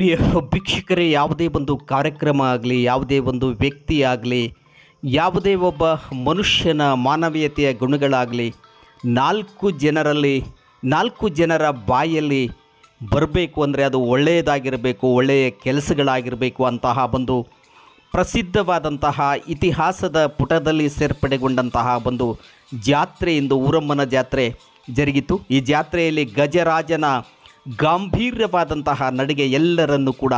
ಪ್ರಿಯ ಭಿಕ್ಷುಕರೇ ಯಾವುದೇ ಒಂದು ಕಾರ್ಯಕ್ರಮ ಆಗಲಿ, ಯಾವುದೇ ಒಂದು ವ್ಯಕ್ತಿ ಆಗಲಿ, ಯಾವುದೇ ಒಬ್ಬ ಮನುಷ್ಯನ ಮಾನವೀಯತೆಯ ಗುಣಗಳಾಗಲಿ, ನಾಲ್ಕು ಜನರಲ್ಲಿ, ನಾಲ್ಕು ಜನರ ಬಾಯಲ್ಲಿ ಬರಬೇಕು ಅಂದರೆ ಅದು ಒಳ್ಳೆಯದಾಗಿರಬೇಕು, ಒಳ್ಳೆಯ ಕೆಲಸಗಳಾಗಿರಬೇಕು ಅಂತಹ ಒಂದು ಪ್ರಸಿದ್ಧವಾದಂತಹ ಇತಿಹಾಸದ ಪುಟದಲ್ಲಿ ಸೇರ್ಪಡೆಗೊಂಡಂತಹ ಒಂದು ಜಾತ್ರೆ ಎಂದು ಊರಮ್ಮನ ಜಾತ್ರೆ ಜರುಗಿತು. ಈ ಜಾತ್ರೆಯಲ್ಲಿ ಗಜರಾಜನ ಗಾಂಭೀರ್ಯವಾದಂತಹ ನಡಿಗೆ ಎಲ್ಲರನ್ನೂ ಕೂಡ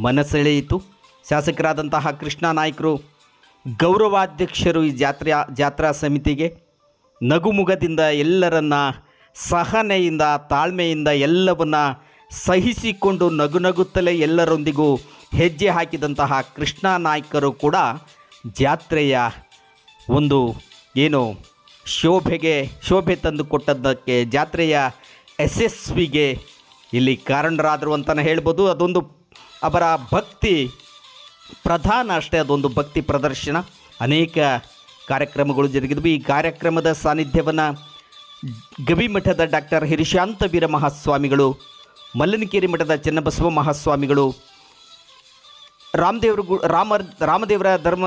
ಮನಸೆಳೆಯಿತು. ಶಾಸಕರಾದಂತಹ ಕೃಷ್ಣ ನಾಯ್ಕರು, ಗೌರವಾಧ್ಯಕ್ಷರು ಈ ಜಾತ್ರೆಯ, ಜಾತ್ರಾ ಸಮಿತಿಗೆ ನಗುಮುಗದಿಂದ ಎಲ್ಲರನ್ನ ಸಹನೆಯಿಂದ, ತಾಳ್ಮೆಯಿಂದ ಎಲ್ಲವನ್ನ ಸಹಿಸಿಕೊಂಡು ನಗು ನಗುತ್ತಲೇ ಎಲ್ಲರೊಂದಿಗೂ ಹೆಜ್ಜೆ ಹಾಕಿದಂತಹ ಕೃಷ್ಣ ನಾಯ್ಕರು ಕೂಡ ಜಾತ್ರೆಯ ಒಂದು ಏನು ಶೋಭೆಗೆ, ಶೋಭೆ ತಂದು ಕೊಟ್ಟದ್ದಕ್ಕೆ ಜಾತ್ರೆಯ ಯಶಸ್ವಿಗೆ ಇಲ್ಲಿ ಕಾರಣರಾದರು ಅಂತಲೇ ಹೇಳ್ಬೋದು. ಅದೊಂದು ಅವರ ಭಕ್ತಿ ಪ್ರಧಾನ ಅಷ್ಟೇ, ಅದೊಂದು ಭಕ್ತಿ ಪ್ರದರ್ಶನ. ಅನೇಕ ಕಾರ್ಯಕ್ರಮಗಳು ಜರುಗಿದ್ವು. ಈ ಕಾರ್ಯಕ್ರಮದ ಸಾನ್ನಿಧ್ಯವನ್ನು ಗವಿಮಠದ ಡಾಕ್ಟರ್ ಹಿರಿಶಾಂತ ವೀರ ಮಹಾಸ್ವಾಮಿಗಳು ಮಲ್ಲನಕೇರಿ ಮಠದ ಚನ್ನಬಸವ ಮಹಾಸ್ವಾಮಿಗಳು, ರಾಮದೇವರು ಗು, ರಾಮ, ರಾಮದೇವರ ಧರ್ಮ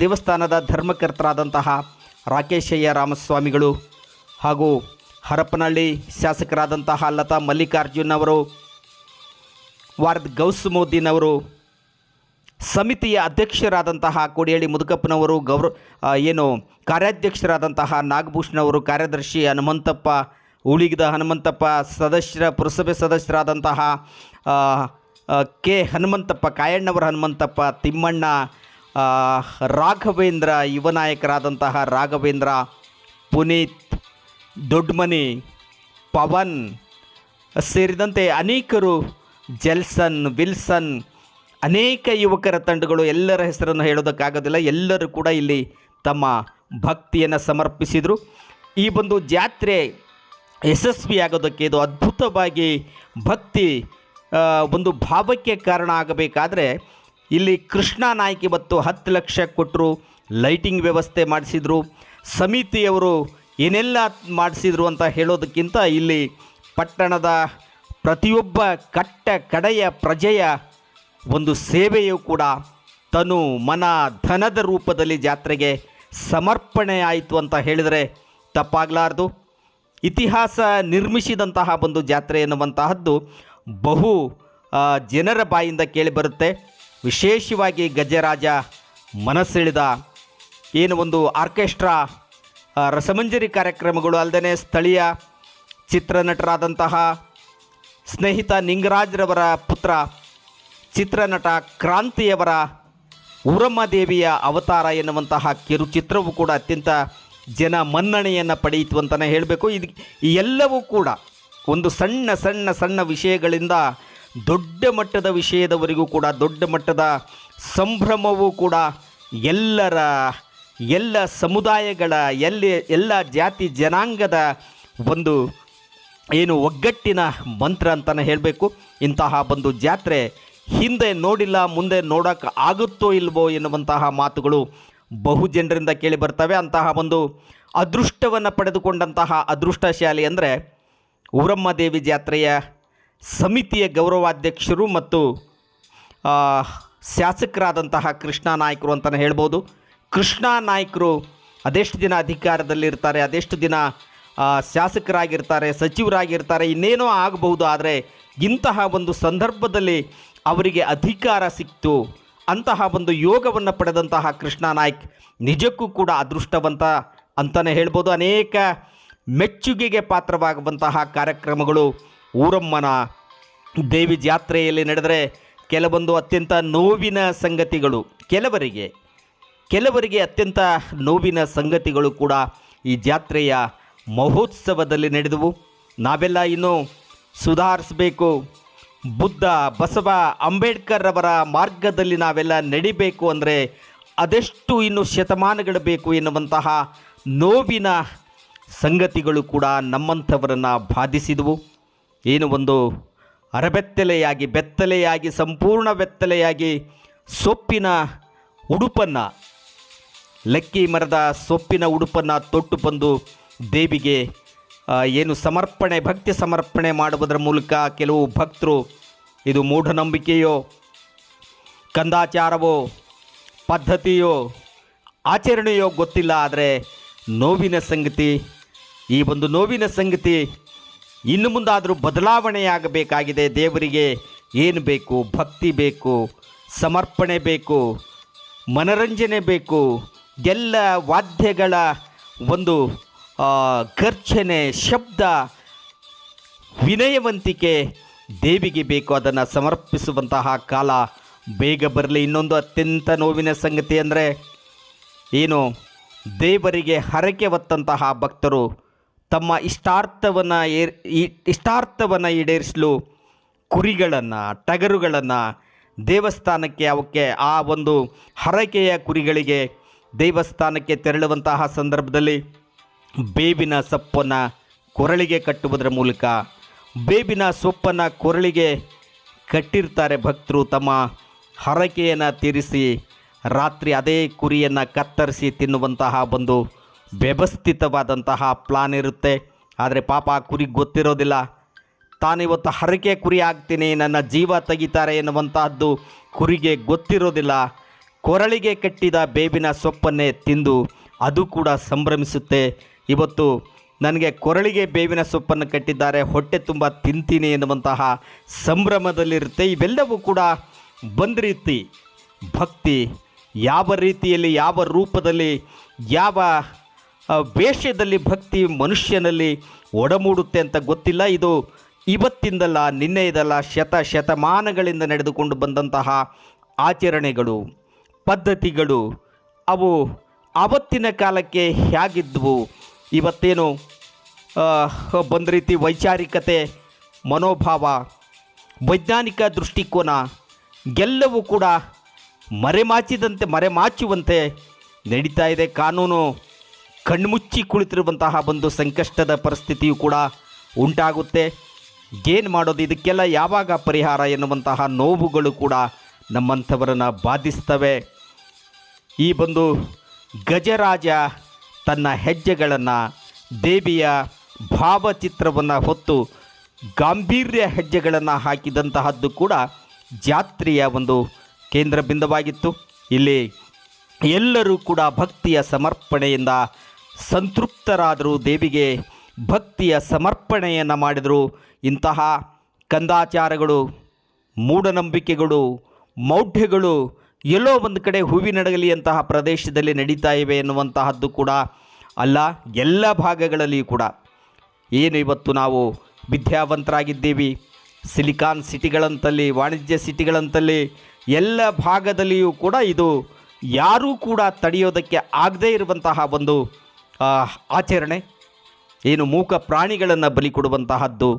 ದೇವಸ್ಥಾನದ ಧರ್ಮಕರ್ತರಾದಂತಹ ರಾಕೇಶಯ್ಯ ರಾಮಸ್ವಾಮಿಗಳು ಹಾಗೂ ಹರಪನಹಳ್ಳಿ ಶಾಸಕರಾದಂತಹ ಲತಾ ಮಲ್ಲಿಕಾರ್ಜುನ್ ಅವರು, ವಾರದ್ ಗೌಸ್ ಮೋದಿನ್ ಅವರು ಸಮಿತಿಯ ಅಧ್ಯಕ್ಷರಾದಂತಹ ಕೋಡಿಹಳ್ಳಿ ಮುದುಕಪ್ಪನವರು, ಗೌರ ಏನು ಕಾರ್ಯಾಧ್ಯಕ್ಷರಾದಂತಹ ನಾಗಭೂಷಣವರು, ಕಾರ್ಯದರ್ಶಿ ಹನುಮಂತಪ್ಪ, ಉಳಿಗಿದ ಹನುಮಂತಪ್ಪ, ಸದಸ್ಯರ ಪುರಸಭೆ ಸದಸ್ಯರಾದಂತಹ ಕೆ ಹನುಮಂತಪ್ಪ, ಕಾಯಣ್ಣವರ ಹನುಮಂತಪ್ಪ, ತಿಮ್ಮಣ್ಣ ರಾಘವೇಂದ್ರ ಯುವ ನಾಯಕರಾದಂತಹ ರಾಘವೇಂದ್ರ, ಪುನೀತ್ ದೊಡ್ಡಮನಿ ಪವನ್ ಸೇರಿದಂತೆ ಅನೇಕರು, ಜೆಲ್ಸನ್, ವಿಲ್ಸನ್, ಅನೇಕ ಯುವಕರ ತಂಡಗಳು ಎಲ್ಲರ ಹೆಸರನ್ನು ಹೇಳೋದಕ್ಕಾಗೋದಿಲ್ಲ. ಎಲ್ಲರೂ ಕೂಡ ಇಲ್ಲಿ ತಮ್ಮ ಭಕ್ತಿಯನ್ನು ಸಮರ್ಪಿಸಿದರು. ಈ ಒಂದು ಜಾತ್ರೆ ಯಶಸ್ವಿಯಾಗೋದಕ್ಕೆ ಇದು ಅದ್ಭುತವಾಗಿ ಭಕ್ತಿ ಒಂದು ಭಾವಕ್ಕೆ ಕಾರಣ ಆಗಬೇಕಾದ್ರೆ ಇಲ್ಲಿ ಕೃಷ್ಣ ನಾಯ್ಕಿ ಮತ್ತು ಹತ್ತು ಲಕ್ಷ ಕೊಟ್ಟರು ಲೈಟಿಂಗ್ ವ್ಯವಸ್ಥೆ ಮಾಡಿಸಿದರು. ಸಮಿತಿಯವರು ಏನೆಲ್ಲ ಮಾಡಿಸಿದ್ರು ಅಂತ ಹೇಳೋದಕ್ಕಿಂತ ಇಲ್ಲಿ ಪಟ್ಟಣದ ಪ್ರತಿಯೊಬ್ಬ ಕಟ್ಟ ಕಡೆಯ ಪ್ರಜೆಯ ಒಂದು ಸೇವೆಯು ಕೂಡ ತನು ಮನ ಧನದ ರೂಪದಲ್ಲಿ ಜಾತ್ರೆಗೆ ಸಮರ್ಪಣೆ ಆಯಿತು ಅಂತ ಹೇಳಿದರೆ ತಪ್ಪಾಗಲಾರ್ದು. ಇತಿಹಾಸ ನಿರ್ಮಿಸಿದಂತಹ ಒಂದು ಜಾತ್ರೆ ಎನ್ನುವಂತಹದ್ದು ಬಹು ಜನರ ಬಾಯಿಂದ ಕೇಳಿಬರುತ್ತೆ ವಿಶೇಷವಾಗಿ ಗಜರಾಜ ಮನಸ್ಸೆಳೆದ ಏನು ಒಂದು ಆರ್ಕೆಸ್ಟ್ರಾ ರಸಮಂಜರಿ ಕಾರ್ಯಕ್ರಮಗಳು ಅಲ್ಲದೆ ಸ್ಥಳೀಯ ಚಿತ್ರನಟರಾದಂತಹ ಸ್ನೇಹಿತ ನಿಂಗರಾಜ್ರವರ ಪುತ್ರ ಚಿತ್ರನಟ ಕ್ರಾಂತಿಯವರ ದೇವಿಯ ಅವತಾರ ಎನ್ನುವಂತಹ ಕಿರುಚಿತ್ರವು ಕೂಡ ಅತ್ಯಂತ ಜನ ಮನ್ನಣೆಯನ್ನು ಪಡೆಯಿತು ಅಂತಲೇ ಹೇಳಬೇಕು. ಇದು ಎಲ್ಲವೂ ಕೂಡ ಒಂದು ಸಣ್ಣ ಸಣ್ಣ ಸಣ್ಣ ವಿಷಯಗಳಿಂದ ದೊಡ್ಡ ಮಟ್ಟದ ವಿಷಯದವರೆಗೂ ಕೂಡ ದೊಡ್ಡ ಮಟ್ಟದ ಸಂಭ್ರಮವೂ ಕೂಡ ಎಲ್ಲರ ಎಲ್ಲ ಸಮುದಾಯಗಳ, ಎಲ್ಲಿ ಎಲ್ಲ ಜಾತಿ ಜನಾಂಗದ ಒಂದು ಏನು ಒಗ್ಗಟ್ಟಿನ ಮಂತ್ರ ಅಂತಲೇ ಹೇಳಬೇಕು. ಇಂತಹ ಒಂದು ಜಾತ್ರೆ ಹಿಂದೆ ನೋಡಿಲ್ಲ, ಮುಂದೆ ನೋಡೋಕೆ ಆಗುತ್ತೋ ಇಲ್ವೋ ಎನ್ನುವಂತಹ ಮಾತುಗಳು ಬಹು ಜನರಿಂದ ಕೇಳಿ ಬರ್ತವೆ. ಅಂತಹ ಒಂದು ಅದೃಷ್ಟವನ್ನು ಪಡೆದುಕೊಂಡಂತಹ ಅದೃಷ್ಟಶಾಲಿ ಅಂದರೆ ಊರಮ್ಮದೇವಿ ಜಾತ್ರೆಯ ಸಮಿತಿಯ ಗೌರವಾಧ್ಯಕ್ಷರು ಮತ್ತು ಶಾಸಕರಾದಂತಹ ಕೃಷ್ಣ ನಾಯಕರು ಅಂತಲೇ ಹೇಳ್ಬೋದು. ಕೃಷ್ಣ ನಾಯ್ಕರು ಅದೆಷ್ಟು ದಿನ ಅಧಿಕಾರದಲ್ಲಿರ್ತಾರೆ, ಅದೆಷ್ಟು ದಿನ ಶಾಸಕರಾಗಿರ್ತಾರೆ, ಸಚಿವರಾಗಿರ್ತಾರೆ, ಇನ್ನೇನೋ ಆಗಬಹುದು, ಆದರೆ ಇಂತಹ ಒಂದು ಸಂದರ್ಭದಲ್ಲಿ ಅವರಿಗೆ ಅಧಿಕಾರ ಸಿಕ್ತು. ಅಂತಹ ಒಂದು ಯೋಗವನ್ನು ಪಡೆದಂತಹ ಕೃಷ್ಣ ನಾಯ್ಕ್ ನಿಜಕ್ಕೂ ಕೂಡ ಅದೃಷ್ಟವಂತ ಅಂತಲೇ ಹೇಳ್ಬೋದು. ಅನೇಕ ಮೆಚ್ಚುಗೆಗೆ ಪಾತ್ರವಾಗುವಂತಹ ಕಾರ್ಯಕ್ರಮಗಳು ಊರಮ್ಮನ ದೇವಿ ಜಾತ್ರೆಯಲ್ಲಿ ನಡೆದರೆ ಕೆಲವೊಂದು ಅತ್ಯಂತ ನೋವಿನ ಸಂಗತಿಗಳು ಕೆಲವರಿಗೆ. ಕೆಲವರಿಗೆ ಅತ್ಯಂತ ನೋವಿನ ಸಂಗತಿಗಳು ಕೂಡ ಈ ಜಾತ್ರೆಯ ಮಹೋತ್ಸವದಲ್ಲಿ ನಡೆದವು. ನಾವೆಲ್ಲ ಇನ್ನೂ ಸುಧಾರಿಸಬೇಕು. ಬುದ್ಧ ಬಸವ ಅಂಬೇಡ್ಕರ್ ಅವರ ಮಾರ್ಗದಲ್ಲಿ ನಾವೆಲ್ಲ ನಡಿಬೇಕು ಅಂದರೆ ಅದೆಷ್ಟು ಇನ್ನು ಶತಮಾನಗಳು ಬೇಕು ಎನ್ನುವಂತಹ ನೋವಿನ ಸಂಗತಿಗಳು ಕೂಡ ನಮ್ಮಂಥವರನ್ನು ಬಾಧಿಸಿದವು. ಏನು ಒಂದು ಅರಬೆತ್ತಲೆಯಾಗಿ, ಬೆತ್ತಲೆಯಾಗಿ, ಸಂಪೂರ್ಣ ಬೆತ್ತಲೆಯಾಗಿ ಸೊಪ್ಪಿನ ಉಡುಪನ್ನು ಲಕ್ಕಿ ಮರದ ಸೊಪ್ಪಿನ ಉಡುಪನ್ನು ತೊಟ್ಟು ಬಂದು ದೇವಿಗೆ ಏನು ಸಮರ್ಪಣೆ, ಭಕ್ತಿ ಸಮರ್ಪಣೆ ಮಾಡುವುದರ ಮೂಲಕ ಕೆಲವು ಭಕ್ತರು, ಇದು ಮೂಢನಂಬಿಕೆಯೋ, ಕಂದಾಚಾರವೋ, ಪದ್ಧತಿಯೋ, ಆಚರಣೆಯೋ ಗೊತ್ತಿಲ್ಲ, ಆದರೆ ನೋವಿನ ಸಂಗತಿ, ಈ ಒಂದು ನೋವಿನ ಸಂಗತಿ ಇನ್ನು ಮುಂದಾದರೂ ಬದಲಾವಣೆಯಾಗಬೇಕಾಗಿದೆ. ದೇವರಿಗೆ ಏನು ಬೇಕು? ಭಕ್ತಿ ಬೇಕು, ಸಮರ್ಪಣೆ ಬೇಕು, ಮನರಂಜನೆ ಬೇಕು ಎಲ್ಲ ವಾದ್ಯಗಳ ಒಂದು ಘರ್ಜನೆ ಶಬ್ದ, ವಿನಯವಂತಿಕೆ ದೇವಿಗೆ ಬೇಕು. ಅದನ್ನು ಸಮರ್ಪಿಸುವಂತಹ ಕಾಲ ಬೇಗ ಬರಲಿ. ಇನ್ನೊಂದು ಅತ್ಯಂತ ನೋವಿನ ಸಂಗತಿ ಅಂದರೆ ಏನು? ದೇವರಿಗೆ ಹರಕೆ ಹೊತ್ತಂತಹ ಭಕ್ತರು ತಮ್ಮ ಇಷ್ಟಾರ್ಥವನ್ನು ಏರ್ ಇಷ್ಟಾರ್ಥವನ್ನು ಈಡೇರಿಸಲು ಕುರಿಗಳನ್ನು, ಟಗರುಗಳನ್ನು ದೇವಸ್ಥಾನಕ್ಕೆ ಅವಕ್ಕೆ ಆ ಒಂದು ಹರಕೆಯ ಕುರಿಗಳಿಗೆ ದೇವಸ್ಥಾನಕ್ಕೆ ತೆರಳುವಂತಹ ಸಂದರ್ಭದಲ್ಲಿ ಬೇವಿನ ಸೊಪ್ಪನ್ನು ಕೊರಳಿಗೆ ಕಟ್ಟುವುದರ ಮೂಲಕ ಬೇಬಿನ ಸೊಪ್ಪನ್ನು ಕೊರಳಿಗೆ ಕಟ್ಟಿರ್ತಾರೆ ಭಕ್ತರು. ತಮ್ಮ ಹರಕೆಯನ್ನು ತೀರಿಸಿ ರಾತ್ರಿ ಅದೇ ಕುರಿಯನ್ನು ಕತ್ತರಿಸಿ ತಿನ್ನುವಂತಹ ಒಂದು ವ್ಯವಸ್ಥಿತವಾದಂತಹ ಪ್ಲಾನ್ ಇರುತ್ತೆ. ಆದರೆ ಪಾಪ ಆ ಕುರಿಗೆ ಗೊತ್ತಿರೋದಿಲ್ಲ. ತಾನಿವತ್ತು ಹರಕೆ ಕುರಿ ಆಗ್ತೀನಿ, ನನ್ನ ಜೀವ ತೆಗಿತಾರೆ ಎನ್ನುವಂತಹದ್ದು ಕುರಿಗೆ ಗೊತ್ತಿರೋದಿಲ್ಲ. ಕೊರಳಿಗೆ ಕಟ್ಟಿದ ಬೇವಿನ ಸೊಪ್ಪನ್ನೇ ತಿಂದು ಅದು ಕೂಡ ಸಂಭ್ರಮಿಸುತ್ತೆ. ಇವತ್ತು ನನಗೆ ಕೊರಳಿಗೆ ಬೇವಿನ ಸೊಪ್ಪನ್ನು ಕಟ್ಟಿದ್ದಾರೆ. ಹೊಟ್ಟೆ ತುಂಬ ತಿಂತೀನಿ ಎನ್ನುವಂತಹ ಸಂಭ್ರಮದಲ್ಲಿರುತ್ತೆ. ಇವೆಲ್ಲವೂ ಕೂಡ ಬಂದ ರೀತಿ ಭಕ್ತಿ, ಯಾವ ರೀತಿಯಲ್ಲಿ, ಯಾವ ರೂಪದಲ್ಲಿ, ಯಾವ ವೇಷದಲ್ಲಿ ಭಕ್ತಿ ಮನುಷ್ಯನಲ್ಲಿ ಒಡಮೂಡುತ್ತೆ ಅಂತ ಗೊತ್ತಿಲ್ಲ. ಇದು ಇವತ್ತಿಂದಲ್ಲ, ನಿನ್ನೆಯದಲ್ಲ ಶತ ಶತಮಾನಗಳಿಂದ ನಡೆದುಕೊಂಡು ಬಂದಂತಹ ಆಚರಣೆಗಳು. ಪದ್ಧತಿಗಳು ಅವು ಆವತ್ತಿನ ಕಾಲಕ್ಕೆ ಹೇಗಿದ್ವು ಇವತ್ತೇನು ಬಂದ ರೀತಿ ವೈಚಾರಿಕತೆ, ಮನೋಭಾವ, ವೈಜ್ಞಾನಿಕ ದೃಷ್ಟಿಕೋನ ಎಲ್ಲವೂ ಕೂಡ ಮರೆಮಾಚಿದಂತೆ, ಮರೆಮಾಚುವಂತೆ ನಡೀತಾ ಇದೆ. ಕಾನೂನು ಕಣ್ಮುಚ್ಚಿ ಕುಳಿತಿರುವಂತಹ ಒಂದು ಸಂಕಷ್ಟದ ಪರಿಸ್ಥಿತಿಯು ಕೂಡ ಉಂಟಾಗುತ್ತೆ. ಏನು ಮಾಡೋದು? ಇದಕ್ಕೆಲ್ಲ ಯಾವಾಗ ಪರಿಹಾರ ಎನ್ನುವಂತಹ ನೋವುಗಳು ಕೂಡ ನಮ್ಮಂಥವರನ್ನು ಬಾಧಿಸ್ತವೆ. ಈ ಬಂದು ಗಜರಾಜ ತನ್ನ ಹೆಜ್ಜೆಗಳನ್ನು ದೇವಿಯ ಭಾವಚಿತ್ರವನ್ನು ಹೊತ್ತು ಗಾಂಭೀರ್ಯ ಹೆಜ್ಜೆಗಳನ್ನು ಹಾಕಿದಂತಹದ್ದು ಕೂಡ ಜಾತ್ರೆಯ ಒಂದು ಕೇಂದ್ರ ಬಿಂದುವಾಗಿತ್ತು ಇಲ್ಲಿ ಎಲ್ಲರೂ ಕೂಡ ಭಕ್ತಿಯ ಸಮರ್ಪಣೆಯಿಂದ ಸಂತೃಪ್ತರಾದರು ದೇವಿಗೆ ಭಕ್ತಿಯ ಸಮರ್ಪಣೆಯನ್ನು ಮಾಡಿದರು. ಇಂತಹ ಕಂದಾಚಾರಗಳು, ಮೂಢನಂಬಿಕೆಗಳು, ಮೌಢ್ಯಗಳು ಎಲ್ಲೋ ಒಂದು ಕಡೆ ಹೂವಿನಡಗಲಿಯಂತಹ ಪ್ರದೇಶದಲ್ಲಿ ನಡೀತಾ ಇವೆ ಎನ್ನುವಂತಹದ್ದು ಕೂಡ ಅಲ್ಲ, ಎಲ್ಲ ಭಾಗಗಳಲ್ಲಿಯೂ ಕೂಡ. ಏನು ಇವತ್ತು ನಾವು ವಿದ್ಯಾವಂತರಾಗಿದ್ದೀವಿ? ಸಿಲಿಕಾನ್ ಸಿಟಿಗಳಂತಲ್ಲಿ, ವಾಣಿಜ್ಯ ಸಿಟಿಗಳಂತಲ್ಲಿ, ಎಲ್ಲ ಭಾಗದಲ್ಲಿಯೂ ಕೂಡ ಇದು ಯಾರೂ ಕೂಡ ತಡೆಯೋದಕ್ಕೆ ಆಗದೇ ಇರುವಂತಹ ಒಂದು ಆಚರಣೆ. ಏನು ಮೂಕ ಪ್ರಾಣಿಗಳನ್ನು ಬಲಿ ಕೊಡುವಂತಹದ್ದು.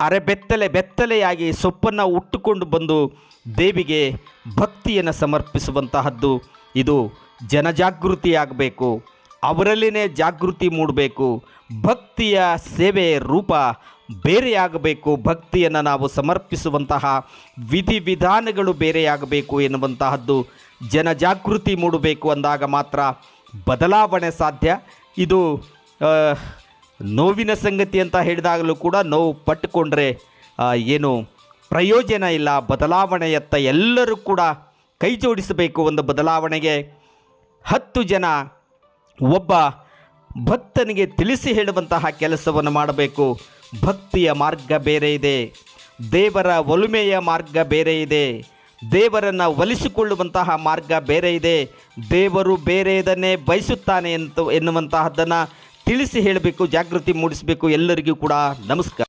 ಅರೆ ಬೆತ್ತಲೆ ಬೆತ್ತಲೆಯಾಗಿ ಸೊಪ್ಪನ್ನು ಉಟ್ಟುಕೊಂಡು ಬಂದು ದೇವಿಗೆ ಭಕ್ತಿಯನ್ನು ಸಮರ್ಪಿಸುವಂತಹದ್ದು. ಇದು ಜನಜಾಗೃತಿಯಾಗಬೇಕು. ಅವರಲ್ಲಿನೇ ಜಾಗೃತಿ ಮೂಡಬೇಕು. ಭಕ್ತಿಯ ಸೇವೆ ರೂಪ ಬೇರೆಯಾಗಬೇಕು. ಭಕ್ತಿಯನ್ನು ನಾವು ಸಮರ್ಪಿಸುವಂತಹ ವಿಧಿವಿಧಾನಗಳು ಬೇರೆಯಾಗಬೇಕು ಎನ್ನುವಂತಹದ್ದು ಜನಜಾಗೃತಿ ಮೂಡಬೇಕು ಅಂದಾಗ ಮಾತ್ರ ಬದಲಾವಣೆ ಸಾಧ್ಯ. ಇದು ನೋವಿನ ಸಂಗತಿ ಅಂತ ಹೇಳಿದಾಗಲೂ ಕೂಡ ನೋವು ಪಟ್ಟುಕೊಂಡ್ರೆ ಏನು ಪ್ರಯೋಜನ ಇಲ್ಲ, ಬದಲಾವಣೆಯತ್ತ ಎಲ್ಲರೂ ಕೂಡ ಕೈ ಜೋಡಿಸಬೇಕು ಒಂದು ಬದಲಾವಣೆಗೆ. ಹತ್ತು ಜನ ಒಬ್ಬ ಭಕ್ತನಿಗೆ ತಿಳಿಸಿ ಹೇಳುವಂತಹ ಕೆಲಸವನ್ನು ಮಾಡಬೇಕು. ಭಕ್ತಿಯ ಮಾರ್ಗ ಬೇರೆ ಇದೆ, ದೇವರ ಒಲುಮೆಯ ಮಾರ್ಗ ಬೇರೆ ಇದೆ, ದೇವರನ್ನು ಒಲಿಸಿಕೊಳ್ಳುವಂತಹ ಮಾರ್ಗ ಬೇರೆ ಇದೆ, ದೇವರು ಬೇರೆಯದನ್ನೇ ಬಯಸುತ್ತಾನೆ ಅಂತ ಎನ್ನುವಂತಹದ್ದನ್ನು ತಿಳಿಸಿ ಹೇಳಬೇಕು ಜಾಗೃತಿ ಮೂಡಿಸಬೇಕು. ಎಲ್ಲರಿಗೂ ಕೂಡ ನಮಸ್ಕಾರ.